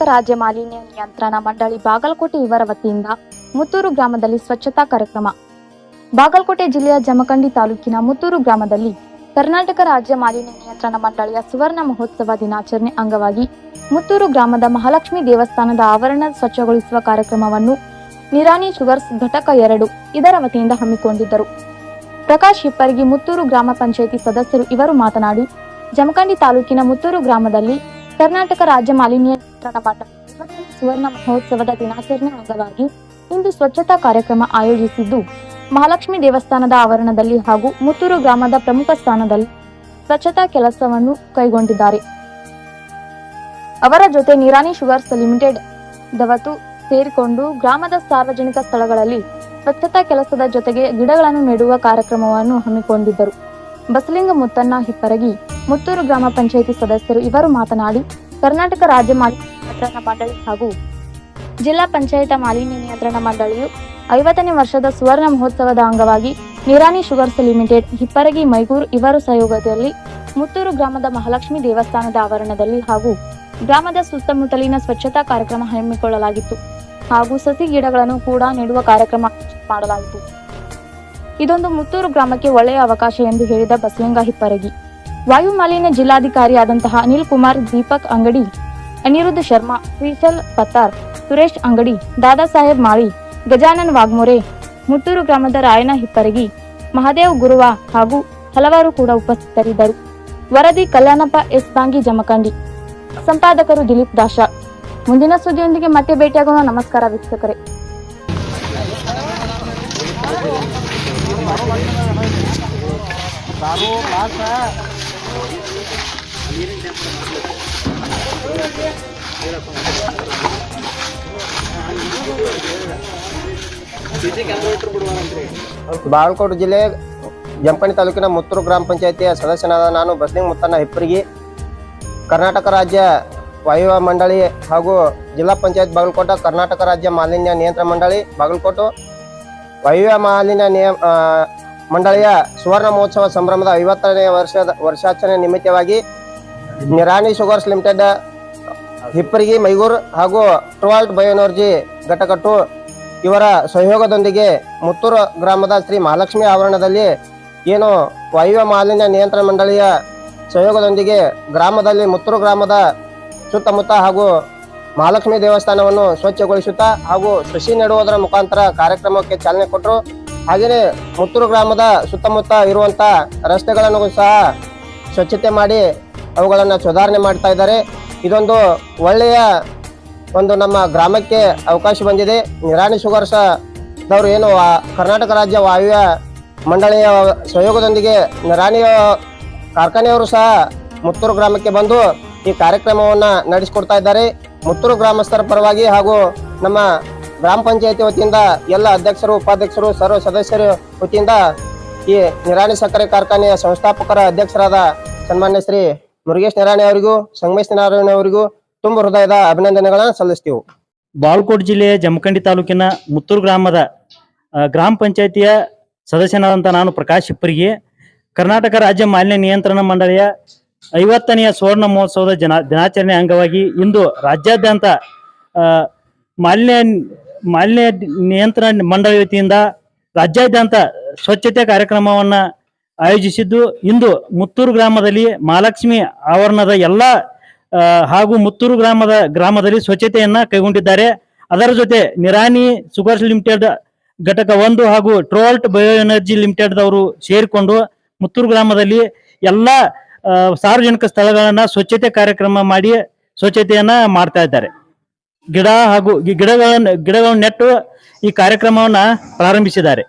ಕರ್ನಾಟಕ ರಾಜ್ಯ ಮಾಲಿನ್ಯ ನಿಯಂತ್ರಣ ಮಂಡಳಿ ಬಾಗಲಕೋಟೆ ಇವರ ವತಿಯಿಂದ ಮುತ್ತೂರು ಗ್ರಾಮದಲ್ಲಿ ಸ್ವಚ್ಛತಾ ಕಾರ್ಯಕ್ರಮ. ಬಾಗಲಕೋಟೆ ಜಿಲ್ಲೆಯ ಜಮಖಂಡಿ ತಾಲೂಕಿನ ಮುತ್ತೂರು ಗ್ರಾಮದಲ್ಲಿ ಕರ್ನಾಟಕ ರಾಜ್ಯ ಮಾಲಿನ್ಯ ನಿಯಂತ್ರಣ ಮಂಡಳಿಯ ಸುವರ್ಣ ಮಹೋತ್ಸವ ದಿನಾಚರಣೆ ಅಂಗವಾಗಿ ಮುತ್ತೂರು ಗ್ರಾಮದ ಮಹಾಲಕ್ಷ್ಮಿ ದೇವಸ್ಥಾನದ ಆವರಣ ಸ್ವಚ್ಛಗೊಳಿಸುವ ಕಾರ್ಯಕ್ರಮವನ್ನು ನಿರಾನಿ ಶುಗರ್ಸ್ ಘಟಕ ಎರಡು ಇದರ ವತಿಯಿಂದ ಹಮ್ಮಿಕೊಂಡಿದ್ದರು. ಪ್ರಕಾಶ್ ಹಿಪ್ಪರ್ಗಿ ಮುತ್ತೂರು ಗ್ರಾಮ ಪಂಚಾಯಿತಿ ಸದಸ್ಯರು ಇವರು ಮಾತನಾಡಿ, ಜಮಖಂಡಿ ತಾಲೂಕಿನ ಮುತ್ತೂರು ಗ್ರಾಮದಲ್ಲಿ ಕರ್ನಾಟಕ ರಾಜ್ಯ ಮಾಲಿನ್ಯ ನಿಯಂತ್ರಣ ಸುವರ್ಣ ಮಹೋತ್ಸವದ ದಿನಾಚರಣೆ ಅಂಗವಾಗಿ ಇಂದು ಸ್ವಚ್ಛತಾ ಕಾರ್ಯಕ್ರಮ ಆಯೋಜಿಸಿದ್ದು, ಮಹಾಲಕ್ಷ್ಮಿ ದೇವಸ್ಥಾನದ ಆವರಣದಲ್ಲಿ ಹಾಗೂ ಮುತ್ತೂರು ಗ್ರಾಮದ ಪ್ರಮುಖ ಸ್ಥಾನದಲ್ಲಿ ಸ್ವಚ್ಛತಾ ಕೆಲಸವನ್ನು ಕೈಗೊಂಡಿದ್ದಾರೆ. ಅವರ ಜೊತೆ ನಿರಾನಿ ಶುಗರ್ಸ್ ಲಿಮಿಟೆಡ್ ದವತು ಸೇರಿಕೊಂಡು ಗ್ರಾಮದ ಸಾರ್ವಜನಿಕ ಸ್ಥಳಗಳಲ್ಲಿ ಸ್ವಚ್ಛತಾ ಕೆಲಸದ ಜೊತೆಗೆ ಗಿಡಗಳನ್ನು ನೆಡುವ ಕಾರ್ಯಕ್ರಮವನ್ನು ಹಮ್ಮಿಕೊಂಡಿದ್ದರು. ಬಸಲಿಂಗ ಮುತ್ತಣ್ಣ ಹಿಪ್ಪರಗಿ ಮುತ್ತೂರು ಗ್ರಾಮ ಪಂಚಾಯಿತಿ ಸದಸ್ಯರು ಇವರು ಮಾತನಾಡಿ, ಕರ್ನಾಟಕ ರಾಜ್ಯ ಮಾಲಿನ್ಯ ನಿಯಂತ್ರಣ ಮಂಡಳಿ ಹಾಗೂ ಜಿಲ್ಲಾ ಪಂಚಾಯತ ಮಾಲಿನ್ಯ ನಿಯಂತ್ರಣ ಮಂಡಳಿಯು ಐವತ್ತನೇ ವರ್ಷದ ಸುವರ್ಣ ಮಹೋತ್ಸವದ ಅಂಗವಾಗಿ ನಿರಾನಿ ಶುಗರ್ಸ್ ಲಿಮಿಟೆಡ್, ಹಿಪ್ಪರಗಿ, ಮೈಗೂರು ಇವರ ಸಹಯೋಗದಲ್ಲಿ ಮುತ್ತೂರು ಗ್ರಾಮದ ಮಹಾಲಕ್ಷ್ಮಿ ದೇವಸ್ಥಾನದ ಆವರಣದಲ್ಲಿ ಹಾಗೂ ಗ್ರಾಮದ ಸುತ್ತಮುತ್ತಲಿನ ಸ್ವಚ್ಛತಾ ಕಾರ್ಯಕ್ರಮ ಹಮ್ಮಿಕೊಳ್ಳಲಾಗಿತ್ತು ಹಾಗೂ ಸಸಿ ಗಿಡಗಳನ್ನು ಕೂಡ ನೆಡುವ ಕಾರ್ಯಕ್ರಮ ಮಾಡಲಾಯಿತು. ಇದೊಂದು ಮುತ್ತೂರು ಗ್ರಾಮಕ್ಕೆ ಒಳ್ಳೆಯ ಅವಕಾಶ ಎಂದು ಹೇಳಿದ ಬಸಲಿಂಗ ಹಿಪ್ಪರಗಿ. ವಾಯು ಮಾಲಿನ್ಯ ಜಿಲ್ಲಾಧಿಕಾರಿಯಾದಂತಹ ಅನಿಲ್ ಕುಮಾರ್ ದೀಪಕ್ ಅಂಗಡಿ, ಅನಿರುದ್ಧ ಶರ್ಮಾ ಶ್ರೀಶಲ್ ಪತ್ತಾರ್, ಸುರೇಶ್ ಅಂಗಡಿ, ದಾದಾ ಸಾಹೇಬ್ ಮಾಳಿ, ಗಜಾನನ್ ವಾಗ್ಮೊರೆ, ಮುತ್ತೂರು ಗ್ರಾಮದ ರಾಯನ ಹಿಪ್ಪರಗಿ ಮಹಾದೇವ್ ಗುರುವ ಹಾಗೂ ಹಲವಾರು ಕೂಡ ಉಪಸ್ಥಿತರಿದ್ದರು. ವರದಿ ಕಲ್ಯಾಣಪ್ಪ ಎಸ್. ಬಾಂಗಿ ಜಮಖಂಡಿ. ಸಂಪಾದಕರು ದಿಲೀಪ್ ದಾಶ. ಮುಂದಿನ ಸುದ್ದಿಯೊಂದಿಗೆ ಮತ್ತೆ ಭೇಟಿಯಾಗೋಣ. ನಮಸ್ಕಾರ ವೀಕ್ಷಕರೇ. ಬಾಗಲಕೋಟೆ ಜಿಲ್ಲೆ ಜಂಪಣಿ ತಾಲೂಕಿನ ಮುತ್ತೂರು ಗ್ರಾಮ ಪಂಚಾಯತಿಯ ಸದಸ್ಯನಾದ ನಾನು ಬಸ್ಲಿಂಗ್ ಮುತ್ತಣ್ಣ ಹಿಪ್ಪರಿಗೆ. ಕರ್ನಾಟಕ ರಾಜ್ಯ ವಾಯುವ ಮಂಡಳಿ ಹಾಗೂ ಜಿಲ್ಲಾ ಪಂಚಾಯತ್ ಬಾಗಲಕೋಟೆ ಕರ್ನಾಟಕ ರಾಜ್ಯ ಮಾಲಿನ್ಯ ನಿಯಂತ್ರಣ ಮಂಡಳಿ ಬಾಗಲಕೋಟೆ. ವಾಯುವ್ಯ ಮಾಲಿನ್ಯ ನಿಯಮ ಆ, ಮಂಡಳಿಯ ಸುವರ್ಣ ಮಹೋತ್ಸವ ಸಂಭ್ರಮದ ಐವತ್ತನೇ ವರ್ಷದ ವರ್ಷಾಚರಣೆ ನಿಮಿತ್ತವಾಗಿ ನಿರಾಣಿ ಶುಗರ್ಸ್ ಲಿಮಿಟೆಡ್, ಹಿಪ್ಪರಿಗಿ, ಮೈಗೂರು ಹಾಗೂ ಟ್ರಾಲ್ಟ್ ಬಯೋನರ್ಜಿ ಘಟಕಟ್ಟು ಇವರ ಸಹಯೋಗದೊಂದಿಗೆ ಮುತ್ತೂರು ಗ್ರಾಮದ ಶ್ರೀ ಮಹಾಲಕ್ಷ್ಮಿ ಆವರಣದಲ್ಲಿ ಏನು ವಾಯುವ್ಯ ಮಾಲಿನ್ಯ ನಿಯಂತ್ರಣ ಮಂಡಳಿಯ ಸಹಯೋಗದೊಂದಿಗೆ ಗ್ರಾಮದಲ್ಲಿ ಮುತ್ತೂರು ಗ್ರಾಮದ ಸುತ್ತಮುತ್ತ ಹಾಗೂ ಮಹಾಲಕ್ಷ್ಮಿ ದೇವಸ್ಥಾನವನ್ನು ಸ್ವಚ್ಛಗೊಳಿಸುತ್ತಾ ಹಾಗೂ ಸಸಿ ನೆಡುವುದರ ಮುಖಾಂತರ ಕಾರ್ಯಕ್ರಮಕ್ಕೆ ಚಾಲನೆ ಕೊಟ್ಟರು. ಹಾಗೆಯೇ ಮುತ್ತೂರು ಗ್ರಾಮದ ಸುತ್ತಮುತ್ತ ಇರುವಂತ ರಸ್ತೆಗಳನ್ನು ಸಹ ಸ್ವಚ್ಛತೆ ಮಾಡಿ ಅವುಗಳನ್ನು ಸುಧಾರಣೆ ಮಾಡ್ತಾ ಇದ್ದಾರೆ. ಇದೊಂದು ಒಳ್ಳೆಯ ಒಂದು ನಮ್ಮ ಗ್ರಾಮಕ್ಕೆ ಅವಕಾಶ ಬಂದಿದೆ. ನಿರಾಣಿ ಶುಗರ್ಸ್ ದವರು ಏನು ಕರ್ನಾಟಕ ರಾಜ್ಯ ವಾಯುವ್ಯ ಮಂಡಳಿಯ ಸಹಯೋಗದೊಂದಿಗೆ ನಿರಾಣಿಯ ಕಾರ್ಖಾನೆಯವರು ಸಹ ಮುತ್ತೂರು ಗ್ರಾಮಕ್ಕೆ ಬಂದು ಈ ಕಾರ್ಯಕ್ರಮವನ್ನು ನಡೆಸಿಕೊಡ್ತಾ ಇದ್ದಾರೆ. ಮುತ್ತೂರು ಗ್ರಾಮಸ್ಥರ ಪರವಾಗಿ ಹಾಗೂ ನಮ್ಮ ಗ್ರಾಮ ಪಂಚಾಯತಿ ವತಿಯಿಂದ ಎಲ್ಲ ಅಧ್ಯಕ್ಷರು, ಉಪಾಧ್ಯಕ್ಷರು, ಸರ್ವ ಸದಸ್ಯರು ವತಿಯಿಂದ ಈ ನಿರಾಣಿ ಸಕ್ಕರೆ ಕಾರ್ಖಾನೆಯ ಸಂಸ್ಥಾಪಕರ ಅಧ್ಯಕ್ಷರಾದ ಸನ್ಮಾನ್ಯ ಶ್ರೀ ಮುರುಗೇಶ್ ನಿರಾಣಿ ಅವರಿಗೂ, ಸಂಗಮೇಶ್ ನಾರಾಯಣ ಅವರಿಗೂ ತುಂಬ ಹೃದಯದ ಅಭಿನಂದನೆಗಳನ್ನು ಸಲ್ಲಿಸ್ತೀವಿ. ಬಾಲ್ಕೋಟ್ ಜಿಲ್ಲೆಯ ಜಮಖಂಡಿ ತಾಲೂಕಿನ ಮುತ್ತೂರು ಗ್ರಾಮದ ಗ್ರಾಮ ಪಂಚಾಯತಿಯ ಸದಸ್ಯನಾದಂಥ ನಾನು ಪ್ರಕಾಶ್ ಇಪ್ಪರಿಗೆ ಕರ್ನಾಟಕ ರಾಜ್ಯ ಮಾಲಿನ್ಯ ನಿಯಂತ್ರಣ ಮಂಡಳಿಯ ಐವತ್ತನೆಯ ಸುವರ್ಣ ಮಹೋತ್ಸವದ ಜನ, ದಿನಾಚರಣೆ ಅಂಗವಾಗಿ ಇಂದು ರಾಜ್ಯಾದ್ಯಂತ ಮಾಲಿನ್ಯ ಮಾಲಿನ್ಯ ನಿಯಂತ್ರಣ ಮಂಡಳಿ ವತಿಯಿಂದ ರಾಜ್ಯಾದ್ಯಂತ ಸ್ವಚ್ಛತೆ ಕಾರ್ಯಕ್ರಮವನ್ನ ಆಯೋಜಿಸಿದ್ದು ಇಂದು ಮುತ್ತೂರು ಗ್ರಾಮದಲ್ಲಿ ಮಹಾಲಕ್ಷ್ಮಿ ಆವರಣದ ಎಲ್ಲ ಹಾಗೂ ಮುತ್ತೂರು ಗ್ರಾಮದ ಗ್ರಾಮದಲ್ಲಿ ಸ್ವಚ್ಛತೆಯನ್ನ ಕೈಗೊಂಡಿದ್ದಾರೆ. ಅದರ ಜೊತೆ ನಿರಾನಿ ಸುಗರ್ಸ್ ಲಿಮಿಟೆಡ್ ಘಟಕ ಒಂದು ಹಾಗೂ ಟ್ರೋಲ್ಟ್ ಬಯೋ ಎನರ್ಜಿ ಲಿಮಿಟೆಡ್ ಅವರು ಸೇರಿಕೊಂಡು ಮುತ್ತೂರು ಗ್ರಾಮದಲ್ಲಿ ಎಲ್ಲ ಸಾರ್ವಜನಿಕ ಸ್ಥಳಗಳನ್ನ ಸ್ವಚ್ಛತೆ ಕಾರ್ಯಕ್ರಮ ಮಾಡಿ ಸ್ವಚ್ಛತೆಯನ್ನ ಮಾಡ್ತಾ ಇದ್ದಾರೆ. ಗಿಡ ಹಾಗೂ ಗಿಡಗಳನ್ನು ಗಿಡಗಳನ್ನ ನೆಟ್ಟು ಈ ಕಾರ್ಯಕ್ರಮವನ್ನ ಪ್ರಾರಂಭಿಸಿದ್ದಾರೆ.